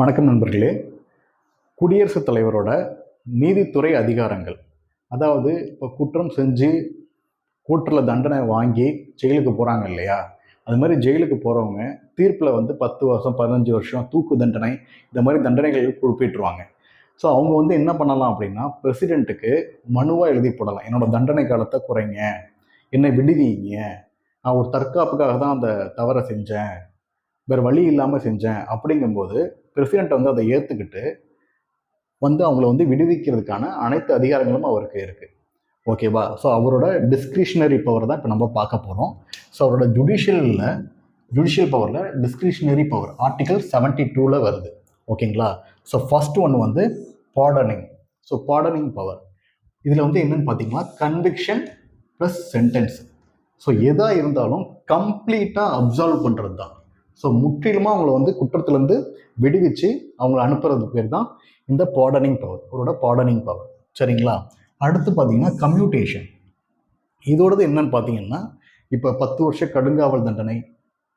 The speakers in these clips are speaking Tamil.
வணக்கம் நண்பர்களே. குடியரசுத் தலைவரோட நீதித்துறை அதிகாரங்கள் அதாவது இப்போ குற்றம் செஞ்சு கூற்றில் தண்டனை வாங்கி ஜெயிலுக்கு போகிறாங்க இல்லையா? அது மாதிரி ஜெயிலுக்கு போகிறவங்க தீர்ப்பில் வந்து பத்து வருஷம் பதினஞ்சு வருஷம் தூக்கு தண்டனை இந்த மாதிரி தண்டனைகள் குறிப்பிட்டுருவாங்க. ஸோ அவங்க வந்து என்ன பண்ணலாம் அப்படின்னா பிரசிடெண்ட்டுக்கு மனுவாக எழுதி போடலாம். என்னோடய தண்டனை காலத்தை குறைங்க. என்னை விடுவிங்க. நான் ஒரு தற்காப்புக்காக தான் அந்த தவறை செஞ்சேன். வேறு வழி இல்லாமல் செஞ்சேன் அப்படிங்கும்போது பிரசிடெண்ட் வந்து அதை ஏற்றுக்கிட்டு வந்து அவங்கள வந்து விடுவிக்கிறதுக்கான அனைத்து அதிகாரங்களும் அவருக்கு இருக்குது ஓகேவா ஸோ அவரோட டிஸ்கிரிஷனரி பவர் தான் இப்போ நம்ம பார்க்க போகிறோம் ஸோ அவரோட ஜுடிஷியலில் ஜுடிஷியல் பவரில் டிஸ்கிரிஷனரி பவர் ஆர்டிகல் செவன்ட்டி டூவில் வருது. ஓகேங்களா ஸோ ஃபஸ்ட் ஒன் வந்து பாடனிங் ஸோ பாடனிங் பவர் இதில் வந்து என்னென்னு பார்த்தீங்கன்னா கன்விக்ஷன் ப்ளஸ் சென்டென்ஸ் ஸோ எதாக இருந்தாலும் கம்ப்ளீட்டாக அப்சால்வ் பண்ணுறது தான் ஸோ முற்றிலுமாக அவங்கள வந்து குற்றத்துலேருந்து விடுவிச்சு அவங்கள அனுப்புறது பேர் தான் இந்த பாடனிங் பவர் அவரோட பாடனிங் பவர் சரிங்களா? அடுத்து பார்த்தீங்கன்னா கம்யூட்டேஷன் இதோடது என்னன்னு பார்த்தீங்கன்னா இப்போ பத்து வருஷம் கடுங்காவல் தண்டனை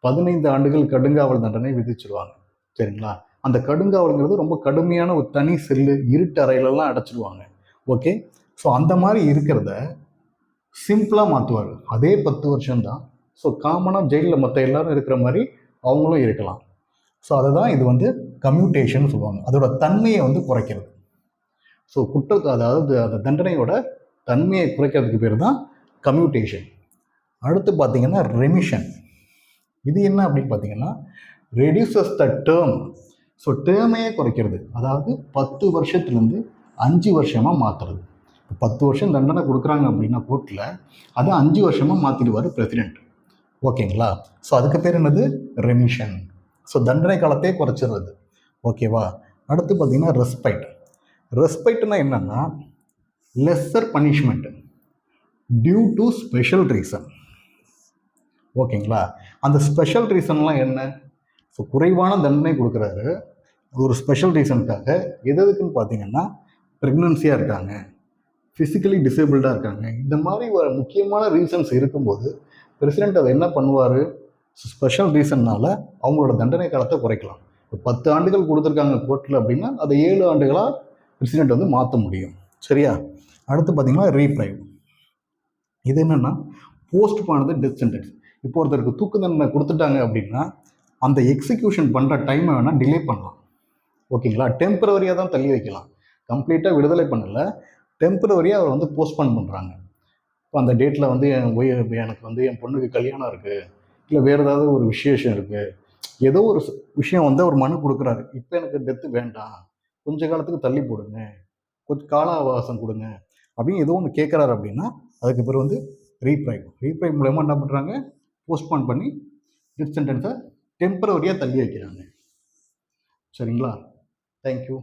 பதினைந்து ஆண்டுகள் கடுங்காவல் தண்டனை விதிச்சிருவாங்க. சரிங்களா? அந்த கடுங்காவல்ங்கிறது ரொம்ப கடுமையான ஒரு தனி செல்லு இருட்டு அறையிலலாம் அடைச்சிடுவாங்க ஓகே ஸோ அந்த மாதிரி இருக்கிறத சிம்பிளாக மாற்றுவார் அதே பத்து வருஷம்தான். ஸோ காமனாக ஜெயிலில் மற்ற எல்லாரும் இருக்கிற மாதிரி அவங்களும் இருக்கலாம். ஸோ அதை தான் இது வந்து கம்யூட்டேஷன் சொல்லுவாங்க. அதோட தன்மையை வந்து குறைக்கிறது. ஸோ குற்ற அதாவது அந்த தண்டனையோட தன்மையை குறைக்கிறதுக்கு பேர் தான் கம்யூட்டேஷன் அடுத்து பார்த்திங்கன்னா ரெமிஷன் இது என்ன அப்படின்னு பார்த்தீங்கன்னா ரெடியூசஸ் த டேர்ம் ஸோ டேர்மையே குறைக்கிறது. அதாவது பத்து வருஷத்துலேருந்து அஞ்சு வருஷமாக மாற்றுறது இப்போ பத்து வருஷம் தண்டனை கொடுக்குறாங்க அப்படின்னா கோர்ட்டில் அதை அஞ்சு வருஷமாக மாற்றிடுவார் பிரசிடெண்ட் ஓகேங்களா? ஸோ அதுக்கு பேர் என்னது? ரெமிஷன் ஸோ தண்டனை காலத்தையே குறைச்சிடுறது ஓகேவா அடுத்து பார்த்தீங்கன்னா ரெஸ்பைட் ரெஸ்பைட்னா என்னென்னா lesser punishment due to special reason ஓகேங்களா? அந்த ஸ்பெஷல் ரீசன்லாம் என்ன? ஸோ குறைவான தண்டனை கொடுக்குறாரு. ஒரு ஸ்பெஷல் ரீசனுக்காக எது எதுக்குன்னு பார்த்தீங்கன்னா ப்ரெக்னன்சியாக இருக்காங்க. ஃபிசிக்கலி டிசேபிள்டாக இருக்காங்க. இந்த மாதிரி ஒரு முக்கியமான ரீசன்ஸ் இருக்கும்போது பிரசிடென்ட் அதை என்ன பண்ணுவார்? ஸ்பெஷல் ரீசன்னால் அவங்களோட தண்டனை காலத்தை குறைக்கலாம். இப்போ பத்து ஆண்டுகள் கொடுத்துருக்காங்க கோர்ட்டில் அப்படின்னா அதை ஏழு ஆண்டுகளாக பிரசிடென்ட் வந்து மாற்ற முடியும். சரியா? அடுத்து பார்த்தீங்கன்னா ரீப்ரைவ் இது என்னென்னா போஸ்ட் பண்ணது டெத் சென்டென்ஸ் இப்போ ஒருத்தருக்கு தூக்கு தண்டனை கொடுத்துட்டாங்க அப்படின்னா அந்த எக்ஸிக்யூஷன் பண்ணுற டைமை வேணால் டிலே பண்ணலாம். ஓகேங்களா டெம்பரவரியாக தான் தள்ளி வைக்கலாம். கம்ப்ளீட்டாக விடுதலை பண்ணலை. டெம்பரவரியாக அவர் வந்து போஸ்ட்போன் பண்ணுறாங்க இப்போ அந்த டேட்டில் வந்து என் ஒய் எனக்கு வந்து என் பொண்ணுக்கு கல்யாணம் இருக்குது இல்லை வேறு ஏதாவது ஒரு விசேஷம் இருக்குது ஏதோ ஒரு விஷயம் வந்து அவர் மனு கொடுக்குறாரு. இப்போ எனக்கு டெத்து வேண்டாம். கொஞ்ச காலத்துக்கு தள்ளி போடுங்க. கொஞ்சம் கால அவகாசம் கொடுங்க. அப்படின்னு ஏதோ ஒன்று கேட்குறாரு அப்படின்னா அதுக்கு பிறகு வந்து ரீப்ரைவ் ரீப்ரைவ் மூலயமா என்ன பண்ணுறாங்க போஸ்ட்போன் பண்ணி டெத் சென்டென்ஸை டெம்பரவரியாக தள்ளி வைக்கிறாங்க. சரிங்களா? தேங்க்யூ